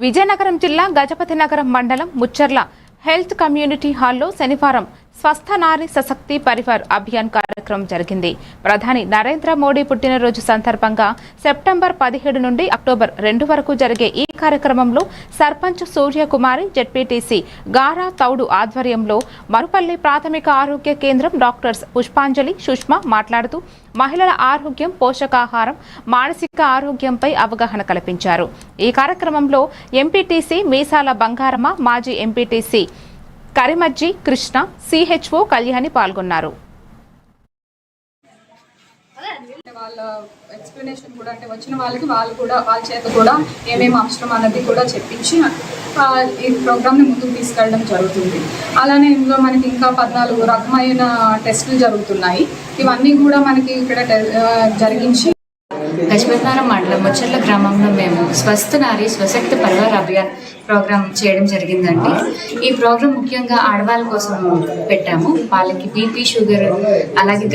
విజయనగరం జిల్లా గజపతి నగరం మండలం ముచ్చర్ల హెల్త్ కమ్యూనిటీ హాల్లో శనివారం స్వస్థ నారి సశక్తి పరివార్ అభియాన్ కార్యక్రమం జరిగింది. ప్రధాని నరేంద్ర మోడీ పుట్టినరోజు సందర్భంగా సెప్టెంబర్ పదిహేడు నుండి అక్టోబర్ రెండు వరకు జరిగే ఈ కార్యక్రమంలో సర్పంచ్ సూర్యకుమారి జెడ్పీటీసీ గారా తౌడు ఆధ్వర్యంలో మరుపల్లి ప్రాథమిక ఆరోగ్య కేంద్రం డాక్టర్స్ పుష్పాంజలి సుష్మా మాట్లాడుతూ మహిళల ఆరోగ్యం పోషకాహారం మానసిక ఆరోగ్యంపై అవగాహన కల్పించారు. ఈ కార్యక్రమంలో M P T C Meesala Bangaramma మాజీ M P T C Karimajji Krishna C H O Kalyani పాల్గొన్నారు. వాళ్ళ ఎక్స్ప్లెనేషన్ కూడా అంటే వచ్చిన వాళ్ళకి వాళ్ళు కూడా వాళ్ళ చేత కూడా ఏమేమి అవసరం అన్నది కూడా చెప్పించి ఈ ప్రోగ్రామ్ని ముందుకు తీసుకెళ్ళడం జరుగుతుంది. అలానే ఇందులో మనకి ఇంకా పద్నాలుగు రకమైన టెస్టులు జరుగుతున్నాయి. ఇవన్నీ కూడా మనకి ఇక్కడ జరిగించి గజపతినగరం మండలం ముచ్చర్ల గ్రామంలో మేము స్వస్థ నారి స్వశక్తి పరివార్ అభియాన్ ప్రోగ్రామ్ చేయడం జరిగిందండి. ఈ ప్రోగ్రామ్ ముఖ్యంగా ఆడవాళ్ళ కోసం పెట్టాము. వాళ్ళకి బీపీ షుగర్ అలాగే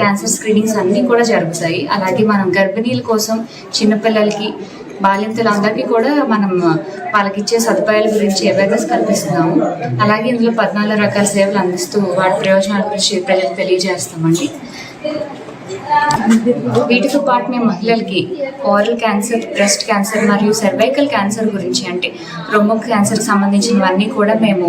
క్యాన్సర్ స్క్రీనింగ్స్ అన్నీ కూడా జరుగుతాయి. అలాగే మనం గర్భిణీల కోసం చిన్నపిల్లలకి బాలింతలందరికీ కూడా మనం వాళ్ళకి ఇచ్చే సదుపాయాల గురించి అవేర్నెస్ కల్పిస్తున్నాము. అలాగే ఇందులో పద్నాలుగు రకాల సేవలు అందిస్తూ వాటి ప్రయోజనాల గురించి ప్రజలకు తెలియజేస్తామండి. వీటితో పాటు మేము మహిళలకి ఓరల్ క్యాన్సర్ బ్రెస్ట్ క్యాన్సర్ మరియు సర్వైకల్ క్యాన్సర్ గురించి అంటే రొమ్ము క్యాన్సర్ సంబంధించినవన్నీ కూడా మేము